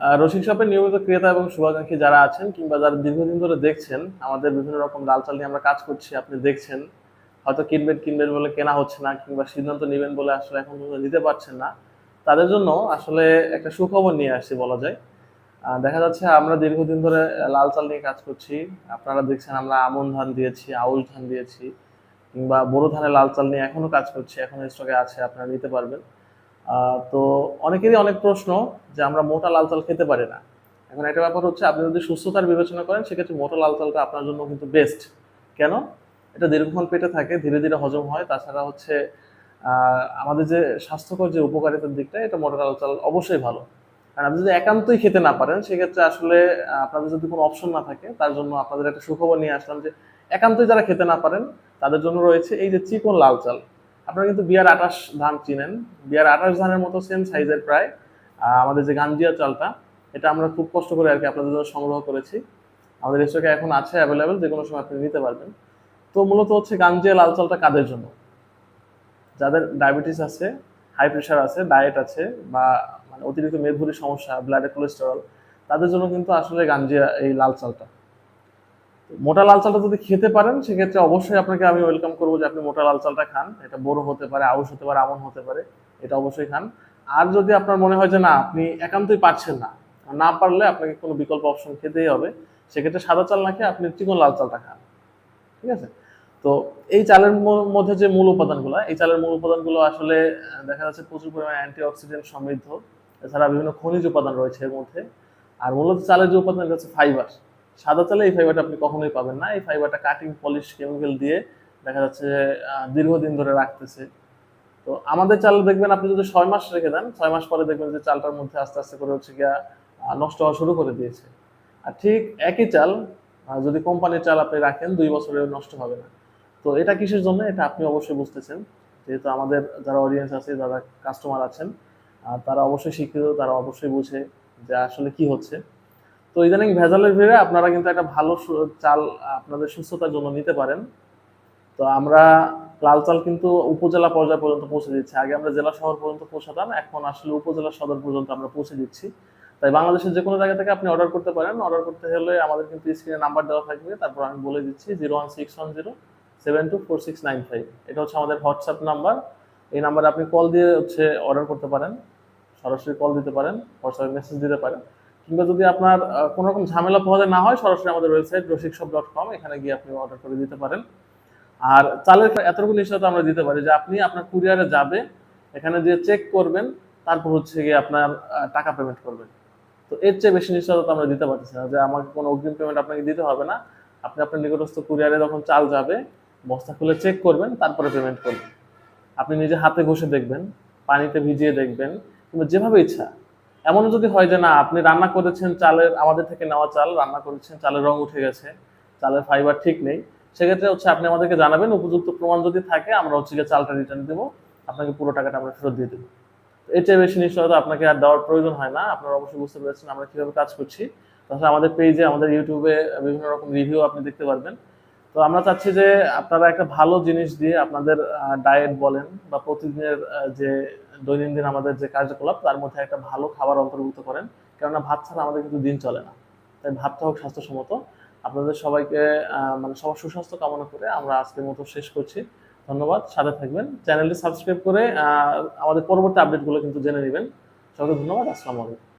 রসিক শপের নিয়মিত ক্রেতা এবং শুভাকাঙ্ক্ষী যারা আছেন কিংবা যারা দীর্ঘদিন ধরে দেখছেন, আমাদের বিভিন্ন রকম লাল চাল নিয়ে আমরা কাজ করছি, আপনি দেখছেন। হয়তো কিনবেন কিনবেন বলে কেনা হচ্ছে না কিংবা সিদ্ধান্ত নেবেন বলে আসলে এখন পর্যন্ত নিতে পারছেন না। তাদের জন্য আসলে একটা সুখবর নিয়ে আসছি বলা যায়। দেখা যাচ্ছে আমরা দীর্ঘদিন ধরে লাল চাল নিয়ে কাজ করছি। আপনারা দেখছেন আমরা আমন ধান দিয়েছি, আউল ধান দিয়েছি কিংবা বোরো ধানের লাল চাল নিয়ে এখনও কাজ করছি, এখনও স্টকে আছে, আপনারা নিতে পারবেন। তো অনেকেরই অনেক প্রশ্ন যে আমরা মোটা লাল চাল খেতে পারি না। এখন একটা ব্যাপার হচ্ছে, আপনি যদি সুস্থতার বিবেচনা করেন, সেক্ষেত্রে মোটা লাল চালটা আপনার জন্য কিন্তু বেস্ট কেন? এটা দীর্ঘক্ষণ পেটে থাকে, ধীরে ধীরে হজম হয়। তাছাড়া হচ্ছে আমাদের যে স্বাস্থ্যকর যে উপকারিতার দিকটা, এটা মোটা লাল চাল অবশ্যই ভালো। আর আপনি যদি একান্তই খেতে না পারেন, সেক্ষেত্রে আসলে আপনাদের যদি কোনো অপশন না থাকে, তার জন্য আপনাদের একটা সুখবর নিয়ে আসলাম যে, একান্তই যারা খেতে না পারেন, তাদের জন্য রয়েছে এই যে চিকন লাল চাল। আপনারা কিন্তু বিয়ার আটাশ ধান চিনেন। বিয়ার আটাশ ধানের মতো সেম সাইজের প্রায় আমাদের যে গাঞ্জিয়া চালটা, এটা আমরা খুব কষ্ট করে আর কি আপনাদের জন্য সংগ্রহ করেছি। আমাদের স্টকে এখন আছে অ্যাভেলেবেল যে কোনো সময় আপনি নিতে পারবেন। তো মূলত হচ্ছে গাঞ্জিয়া লাল চালটা কাদের জন্য? যাদের ডায়াবেটিস আছে হাই প্রেশার আছে ডায়েট আছে, বা মানে অতিরিক্ত মেদভুরির সমস্যা ব্লাডে কোলেস্টেরল তাদের জন্য কিন্তু আসলে গাঞ্জিয়া এই লাল চালটা। মোটা লাল চালটা যদি খেতে পারেন, সেক্ষেত্রে অবশ্যই আপনাকে আমি ওয়েলকাম করব যে আপনি মোটা লাল চালটা খান। এটা বড় হতে পারে, আউশ হতে পারে, আমন হতে পারে, এটা অবশ্যই খান। আর যদি আপনার মনে হয় যে না, আপনি একান্তই পারছেন না না পারলে আপনাকে কোনো বিকল্প অপশন খেতেই হবে, সেক্ষেত্রে সাদা চাল না খেয়ে আপনি চিকন লাল চালটা খান। ঠিক আছে? তো এই চালের মধ্যে যে মূল উপাদানগুলো, এই চালের মূল উপাদানগুলো আসলে দেখা যাচ্ছে প্রচুর পরিমাণে অ্যান্টিঅক্সিডেন্ট সমৃদ্ধ। এছাড়া বিভিন্ন খনিজ উপাদান রয়েছে এর মধ্যে। আর মূলত চালের যে উপাদান হচ্ছে ফাইবার সাদা চালে এই ফাইবারটা আপনি কখনোই পাবেন না। এই ফাইবারটা কাটিং পলিশ কেমিক্যাল দিয়ে দেখা যাচ্ছে দীর্ঘদিন ধরে রাখতেছে। তো আমাদের চাল দেখবেন আপনি যদি ছয় মাস রেখে দেন, ছয় মাস পরে দেখবেন যে চালটার মধ্যে আস্তে আস্তে করে হচ্ছে গিয়া নষ্ট হওয়া শুরু করে দিয়েছে। আর ঠিক একই চাল যদি কোম্পানির চাল আপনি রাখেন, দুই বছরে নষ্ট হবে না। তো এটা কিসের জন্য? এটা আপনি অবশ্যই বুঝতেছেন। যেহেতু আমাদের যারা অডিয়েন্স আছে, যারা কাস্টমার আছেন তারা অবশ্যই শিক্ষিত, তারা অবশ্যই বুঝে যে আসলে কি হচ্ছে। তো ইদানিং ভেজালের ভিড়ে আপনারা কিন্তু একটা ভালো চাল আপনাদের সুস্থতার জন্য নিতে পারেন। তো আমরা লাল চাল কিন্তু উপজেলা পর্যায় পর্যন্ত পৌঁছে দিচ্ছি। আগে আমরা জেলা শহর পর্যন্ত পৌঁছাতাম, এখন আসলে উপজেলা সদর পর্যন্ত আমরা পৌঁছে দিচ্ছি। তাই বাংলাদেশের যে কোনো জায়গা থেকে আপনি অর্ডার করতে পারেন। অর্ডার করতে হলে আমাদের কিন্তু স্ক্রিনে নাম্বার দেওয়া থাকবে। তারপর আমি বলে দিচ্ছি zero one six one zero seven two four six nine five এটা হচ্ছে আমাদের হোয়াটসঅ্যাপ নাম্বার এই নাম্বারে আপনি কল দিয়ে হচ্ছে অর্ডার করতে পারেন। সরাসরি কল দিতে পারেন, হোয়াটসঅ্যাপে মেসেজ দিতে পারেন। কিংবা যদি আপনার কোনো রকম ঝামেলা পোহাতে না হয়, সরাসরি আমাদের ওয়েবসাইট রসিক সব ডট কম এখানে গিয়ে আপনি অর্ডার করে দিতে পারেন। আর চালের এতটুকু নিশ্চয়তা আমরা দিতে পারি যে আপনি আপনার কুরিয়ারে যাবে, এখানে দিয়ে চেক করবেন, তারপর হচ্ছে গিয়ে আপনার টাকা পেমেন্ট করবেন। তো এর চেয়ে বেশি নিশ্চয়তা আমরা দিতে পারছি না, যে আমাকে কোনো অগ্রিম পেমেন্ট আপনাকে দিতে হবে না। আপনি আপনার নিকটস্থ কুরিয়ারে যখন চাল যাবে, বস্তা খুলে চেক করবেন, তারপরে পেমেন্ট করবেন। আপনি নিজে হাতে ঘষে দেখবেন, পানিতে ভিজিয়ে দেখবেন, কিংবা যেভাবে ইচ্ছা। এমনও যদি হয় যে না, আপনি রান্না করেছেন চালের, আমাদের থেকে নেওয়া চাল, রান্না করেছেন, চালের রং উঠে গেছে, চালের ফাইবার ঠিক নেই, সেক্ষেত্রে হচ্ছে আপনি আমাদেরকে জানাবেন, উপযুক্ত প্রমাণ যদি থাকে, আমরা হচ্ছে চালটা রিটার্ন দেবো, আপনাকে পুরো টাকাটা আমরা ফেরত দিয়ে দেবো। চেয়ে বেশি নিশ্চয়তা আপনাকে আর দেওয়ার প্রয়োজন হয় না, আপনারা অবশ্যই বুঝতে পেরেছেন আমরা কীভাবে কাজ করছি। তাছাড়া আমাদের পেজে আমাদের ইউটিউবে বিভিন্ন রকম রিভিউ আপনি দেখতে পারবেন। তো আমরা চাচ্ছি যে আপনারা একটা ভালো জিনিস দিয়ে আপনাদের ডায়েট বলেন বা প্রতিদিনের যে দৈনন্দিন আমাদের যে কার্যকলাপ, তার মধ্যে একটা ভালো খাবার অন্তর্ভুক্ত করেন। কেননা ভাত ছাড়া আমাদের কিন্তু দিন চলে না। তাই ভাতটা হোক স্বাস্থ্যসম্মত। আপনাদের সবাইকে মানে সবার সুস্বাস্থ্য কামনা করে আমরা আজকের মতো শেষ করছি। ধন্যবাদ। সাথে থাকবেন। চ্যানেলটি সাবস্ক্রাইব করে আমাদের পরবর্তী আপডেটগুলো কিন্তু জেনে নেবেন। সবাইকে ধন্যবাদ। আসসালামু আলাইকুম।